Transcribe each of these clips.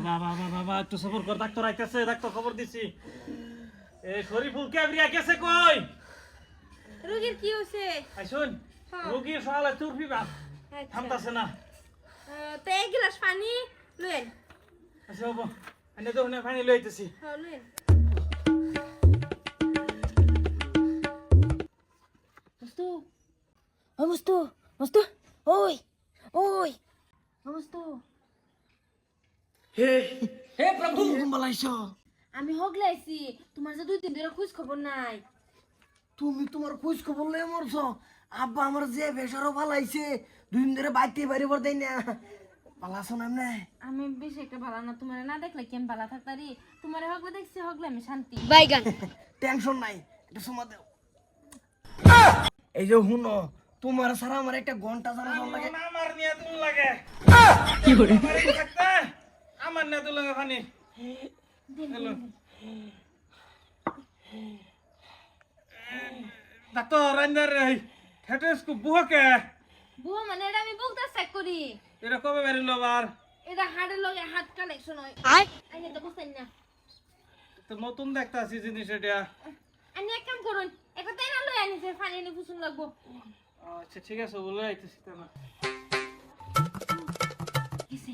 বাবা বাবা বাবা একটু সবর কর ডাক্তার আইতেছে ডাক্তার খবর দিছি। এ শরীফুল কেবরিয়া গেছে কই? রোগীর কি হয়েছে আইসুন হ্যাঁ। রোগীর সকালে তুর পিবা আচ্ছা। থামতাছে না। তো এক গ্লাস পানি লইন আচ্ছা বাবু এনে তো পানি লইতেছি হ্যাঁ লইন মস্তু ও মস্তু মস্তু ওই ওই। মস্তু। হে। হে প্রভু। বলাইছো আমি হগলাইছি তোমার যে দুই দিন ধরে খোঁজ খবর নাই। তুমি তোমার খোঁজ খবর লয়ে মরছ। আব্বা আমার যে বেসারও পালাইছে দুই দিন ধরে বাইতে বাইরে পর দেয় না। পালাছো না এমনে? আমি বেশি একটা ভালো না তোমার না দেখলে কি আমি ভালো থাকতারি? তোমার হগলে দেখছি হগলে আমি শান্তি। টেনশন নাই এটা সময় দেও। এই যে হুনো তোমার সারা আমার একটা ঘণ্টা সারা লাগে আমার নিয়ে তুল লাগে। কি করে থাকতে? আমার নিয়ে তুল লাগে হ্যালো। ডাক্তার রান্দার হেটেস্কু বুহকে বুয়া মানে এটা আমি বলতে চেক করি। এটা কবে বেরিল আবার? এটা হাড়ের লগে হাত কালেকশন হয়। আই আইনে তো বুঝতেন না। তো নতুন দেখতে আছি জিনিস এটা। আমি এক কাম করুন একটা তাই না লই আনিছে পানি এনে ফুসুন লাগবো। আচ্ছা ঠিক আছে বলে আইতেছি তাহলে। গেছে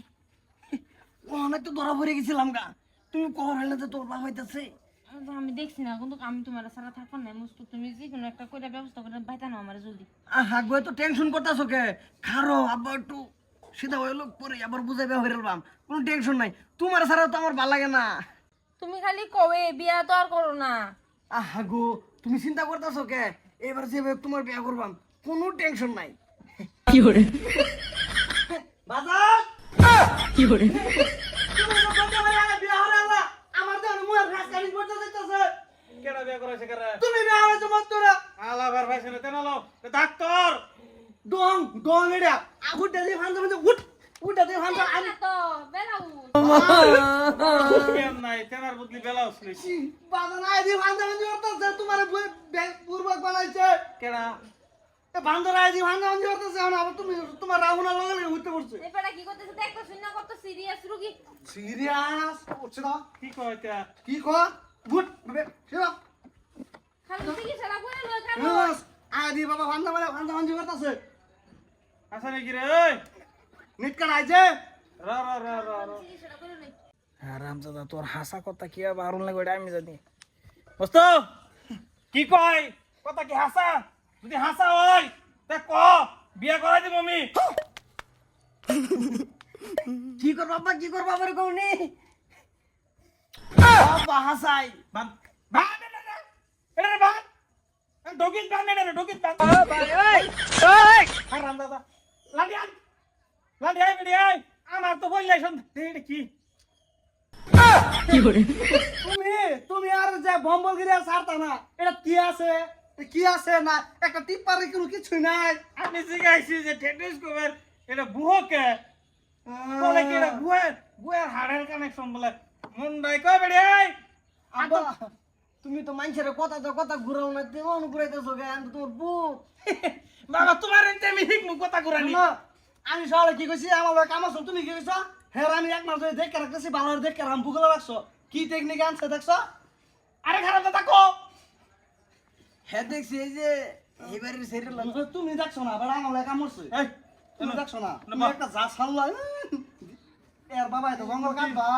অনেক তো ধরা পড়ে গেছিলাম গা। তুমি কখন হইলে তো তোর বাপ হইতাছে। তো আমি দেখছি না কিন্তু আমি তোমার সারা থাকব না মুস্তু তুমি যে কোনো একটা করে ব্যবস্থা করে বাইতা নাও আমার জলদি। আহা গো তো টেনশন করতেছো কে? খারো আব্বা একটু সিধা হইল পরে আবার বুঝাইবে হইরালবাম কোনো টেনশন নাই। তোমার ছাড়া তো আমার ভালো লাগে না। তুমি খালি কবে বিয়া তো আর করো না। আহা গো তুমি চিন্তা করতেছো কে? এবার যেভাবে তোমার বিয়া করবাম কোনো টেনশন নাই। কি করে বাজার! তো করতে কেডা তুমি বিয়া হইছো মত তোরা আলা ভার ভাইছে না তেনালো ডাক্তার ডং ডং এটা আগুটা দিয়ে ফান্দা ফান্দা উঠ উঠা দিয়ে ফান্দা আমি না তো বেলাউ কেন নাই তেনার তোমার কেডা এ বান্দর আই দিয়ে ফান্দা ফান্দা করতেছে আবার তুমি তোমার উঠতে পড়ছে এবারে কি করতেছে? দেখো শুন না কত সিরিয়াস রোগী। সিরিয়াস? উঠছে না? কি কয় এটা? কি কর গুড বে শিরা খালি চিকিৎসা করে লই খাব? ইয়েস আই দিয়ে বাবা ফান্দা মানে ফান্দা ফান্দা করতেছে। আসা নাকি রে ওই নিটকান আইছে রা রা রা রা করে হ্যাঁ রামজাদা তোর হাসা কথা কি আর বারণ লাগে ওটা আমি জানি। দোস্ত কি কয়? কথা কি হাসা? যদি হাসা হয় তা ক? বিয়া করাই দিব আমি। কি কর বাবা কি কর বাবার কওনি বাবা হাসাই। বান বান এটা রে। বান ডগিন বান এটা রে ডগিন বান হারাম দাদা। লাডি আন। লাডি আই বিডি আই আমার তো বললাই শুন এটা কি? তুমি তুমি আর যে বম্বলগিরি আর ছাড়তা না এটা কি আছে? কি আছে না? একটা টিপ্পারে কোনো কিছুই নাই। আমি শিখাইছি যে টেনিস এটা বুহকে বলে কি এটা বুয়ের বুয়ের হাড়ের কানেকশন বলে। মুন্ডাই কয় বেড়ে তুমি তো মানুষের কথা তো কথা ঘুরাও না তুমি অনুঘুরাইতেছো গে আমি তো তোমার বুক বাবা তোমার এতে আমি হিকমু কথা কুরানি না, আমি সকালে কি কইছি? আমার কাম আছে তুমি কি কইছো? হ্যাঁ আমি এক মাস ধরে দেখে রাখতেছি করে দেখে রাম ভুগলে রাখছো। কি টেকনিক আনছে দেখছ? আরে খারাপ দাদা কো হ্যাঁ দেখছি এই যে এবারে সেরে তুমি দেখছ না আবার আমার করছে। এই তুমি দেখছ না? তুমি। একটা যা ছাড়লা এর বাবা তো জঙ্গল কাটবা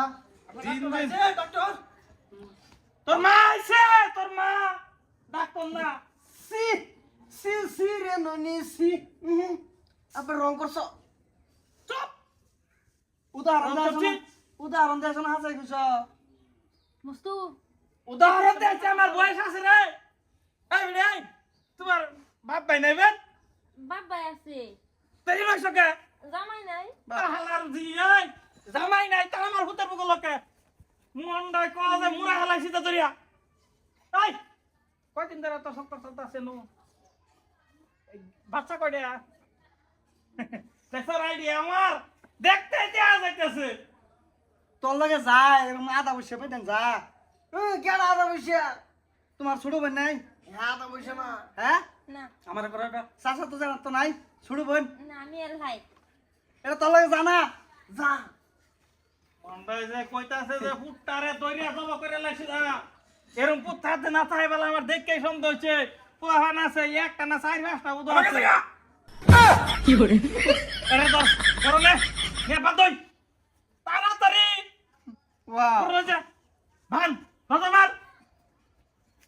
দিন দিন। ডক্টর তোর মা আইছে তোর মা। ডাক্তার না। সি সি সি রে ননি সি। আবার রং করছ। চুপ। উদাহরণ না উদাহরণ না হাসাই কইছো মুস্তু। উদাহরণ দিয়েছে আমার বয়স আছে রে। এই আই তোমার বাপ ভাই নেবেন বাবা আছে। তেরি নয়শো কে? জামাই নাই। হালার এই জামাই নাই তা আমার হুতের বুকো লোকে। মন্ডাই কয়া যে মুরা হালাইছি তো দরিয়া এই কয়দিন ধরে তো সত্তর চলতে আছে নু? বাচ্চা কয়টা দেখো আইডিয়া আমার। দেখতে দেয়া যাইতেছে। তোর লগে যা এরকম আধা বসে পেতেন যা। কেন আধা বসে তোমার ছোট বোন নাই? হ্যাঁ বসে না হ্যাঁ? না। আমার করে এটা চাষা তো জানা তো নাই। ছোট বোন। না আমি আর ভাই। এটা তোর লগে জানা। যা। মন্ডাই যে কইতাছে যে ফুটটারে দইরা জবা করে লাইছি না এরম পুত না থাকে বেলা আমার দেখকেই সন্দেহ হচ্ছে। পোহান আছে একটা না চার পাঁচটা উদর আছে। আরে নে নে বাদ দই তাড়াতাড়ি। ভান বাজা মার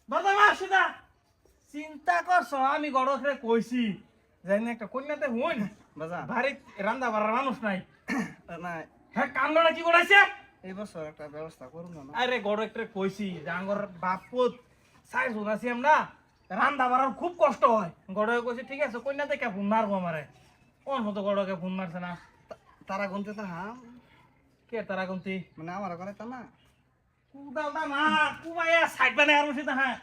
বাজা মার সিধা চিন্তা করছ? আমি গড়কে কইছি যাই না একটা কন্যাতে হইন বাজা বাড়ি রান্দা বাড়ার মানুষ নাই। না হ্যাঁ কান্দটা কি করাইছে এই বছর একটা ব্যবস্থা করুন না আরে গড় একটা কইছি জাঙ্গর বাপুত সাই শুনাছি আমরা রান্দা বাড়ার খুব কষ্ট হয়। গড়ে কইছি ঠিক আছে কন্যা থেকে ফোন মারবো আমারে? ওর মতো গড়কে ফোন মারছে না। তারা গুনতে তো হ্যাঁ কে তারা কোনটি মানে আমার করে তা না। কুদালটা না কুমাইয়া সাইড বানায় আর বসে হ্যাঁ।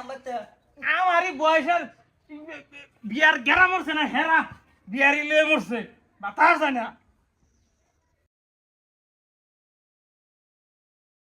আমারই বয়সের বিয়ার গেরা মরছে না হেরা বিয়ারি লয়ে মরছে। বাতাস জানা